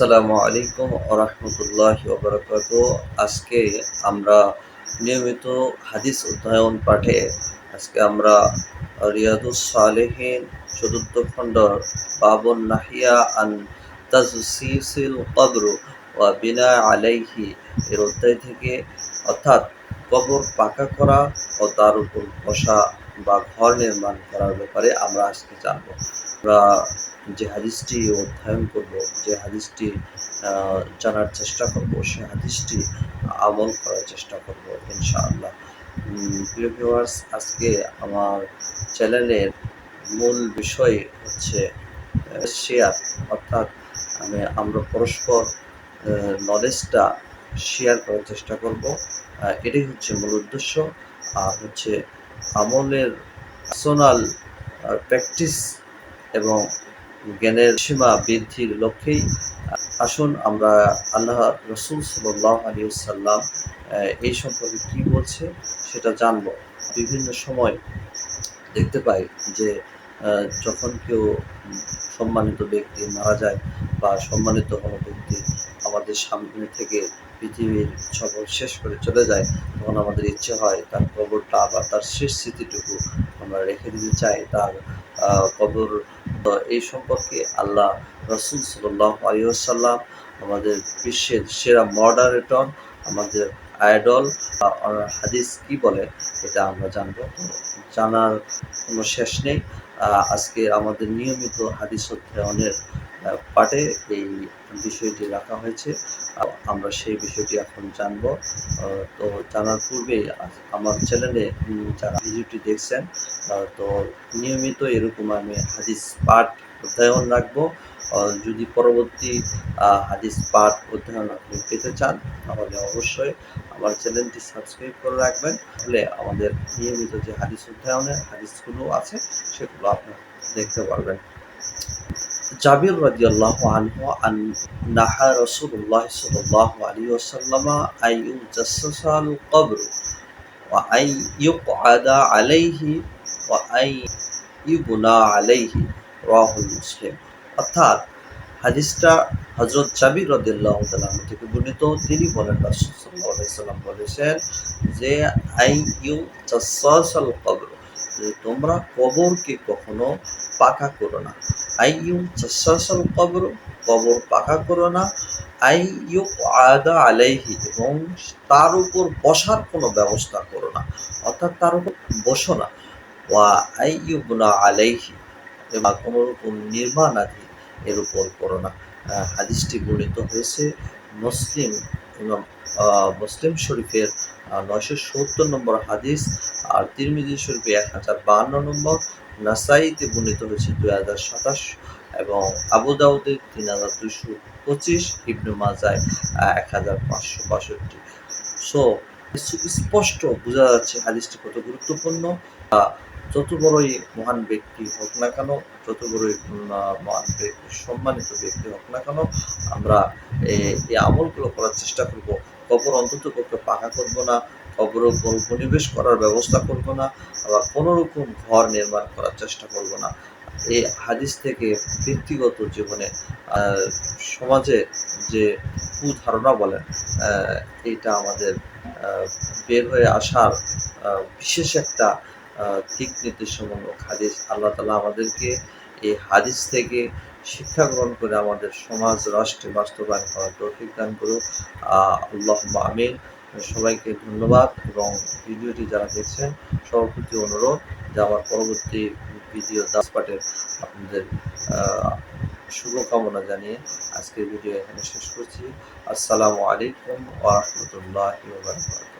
আসসালামু আলাইকুম ওরহমতুল্লাহ ওবরাকাত আজকে আমরা নিয়মিত হাদিস অধ্যয়ন পাঠে আজকে আমরা রিয়াদুস সালেহীন চতুর্থ খণ্ড বাবন নাহিয়া আন তাজসিসিল কবর ওয়া বিনা আলাইহি এর অধ্যায় থেকে, অর্থাৎ কবর পাকা করা ও তার উপর বসা বা ঘর নির্মাণ করার ব্যাপারে আমরা আজকে জানব। আমরা যে হাদিসটি অধ্যয়ন করব, যে হাদিসটি জানার চেষ্টা করব, সে হাদিসটি আমল করার চেষ্টা করব, ইনশাআল্লাহ। প্রিয় ভিউয়ার্স আজকে আমার চ্যানেলের মূল বিষয় হচ্ছে শেয়ার। অর্থাৎ আমি, আমরা পরস্পর নলেজটা শেয়ার করার চেষ্টা করব। এটাই হচ্ছে মূল উদ্দেশ্য। আর হচ্ছে আমলের পার্সোনাল প্র্যাকটিস এবং জ্ঞানের সীমা বৃদ্ধির লক্ষ্যেই আসুন আমরা আল্লাহ রসুল সাল্লাহ আলী সাল্লাম এই সম্পর্কে কি বলছে সেটা জানব। বিভিন্ন সময় দেখতে পাই যে যখন কেউ সম্মানিত ব্যক্তি মারা যায় বা সম্মানিত কোনো ব্যক্তি আমাদের সামনে থেকে পৃথিবীর সফর শেষ করে চলে যায়, তখন আমাদের ইচ্ছে হয় তার কবরটা বা তার শেষ স্মৃতিটুকু আমরা রেখে দিতে চাই, তার কবর এই সম্পর্কে আল্লাহ রসুল সাল্লাহ আলিয়াল্লাম আমাদের বিশ্বের সেরা মডারেটর, আমাদের আইডল হাদিস কি বলে এটা আমরা জানব। জানার কোনো শেষ নেই। আজকে আমাদের নিয়মিত হাদিস অধ্যয়নের পাঠে এই বিষয়টি রাখা হয়েছে। আমরা সেই বিষয়টি এখন জানব। তো জানার পূর্বে আমার চ্যানেলে যারা ভিডিওটি দেখছেন তো নিয়মিত এরকম আমি হাদিস পাঠ অধ্যয়ন রাখব। যদি পরবর্তী হাদিস পাঠ অধ্যয়ন আপনি পেতে চান, তাহলে অবশ্যই আমার চ্যানেলটি সাবস্ক্রাইব করে রাখবেন। তাহলে আমাদের নিয়মিত যে হাদিস অধ্যয়নের হাদিসগুলো আছে, সেগুলো আপনি দেখতে পারবেন। জাবির রাদিয়াল্লাহু আনহু আন নাহা রাসূলুল্লাহ সাল্লাল্লাহু আলাইহি ওয়াসাল্লাম আই ইউজাসসাল কবর ওয়া আই ইউকআদা আলাইহি ওয়া আই ইউবনা আলাইহি, রাহুল মুসলিম। অর্থাৎ হাদিসটা হজরত জাবির রদিল্লাহ থেকে বর্ণিত। তিনি বলেন, রাসূল সাল্লাল্লাহু আলাইহি সাল্লাম বলেছেন যে, আই ইউ জাসসাল কবর, যে তোমরা কবরকে কখনো পাকা করো না। আই ইউ জাসসাল কবর কবর পাকা করো না। আই ইউ আদা আলাইহি এবং তার উপর বসার কোনো ব্যবস্থা করো না। অর্থাৎ তার উপর বসো না। ওয়া আই ইউ বুনা আলাইহি বা কোনো রকম নির্মাণাধীন এর উপর করো না। হাদিসটি বর্ণিত হয়েছে মুসলিম আহ, মুসলিম শরীফের নয়শো সত্তর নম্বর হাদিস আর তিরমিজি শরীফে এক হাজার বাহান্ন নম্বর নাসাইতে বর্ণিত হয়েছে দুই হাজার সাতাশ এবং আবুদাউদে তিন হাজার দুশো পঁচিশ, ইবনু মাজায় এক হাজার পাঁচশো বাষট্টি। সো স্পষ্ট বোঝা যাচ্ছে হাদিসটি কত গুরুত্বপূর্ণ। যত বড়ই মহান ব্যক্তি হোক না কেন, যত বড়ই মহান সম্মানিত ব্যক্তি হোক না কেন, আমরা এই আমলগুলো করার চেষ্টা করব। কবর অন্তত পক্ষে পাকা করব না কবর উপনিবেশ করার ব্যবস্থা করব না, আবার কোনো রকম ঘর নির্মাণ করার চেষ্টা করব না। এই হাদিস থেকে ব্যক্তিগত জীবনে সমাজে যে কুধারণা বলেন এইটা আমাদের বের হয়ে আসার বিশেষ একটা দিক নির্দেশমূলক হাদিস। আল্লাহ তালা আমাদেরকে এই হাদিস থেকে শিক্ষা গ্রহণ করে আমাদের সমাজ, রাষ্ট্রে বাস্তবায়ন করার তৌফিক দান করুক। আল্লাহ আমিন। সবাইকে ধন্যবাদ এবং ভিডিওটি যারা দেখছেন, সবার প্রতি অনুরোধ যে আমার পরবর্তী ভিডিও দাস পাঠের আপনাদের শুভকামনা জানিয়ে আজকের ভিডিও এখানে শেষ করছি। আসসালামু আলাইকুম ওয়া রাহমাতুল্লাহি ওয়া বারাকাতুহু।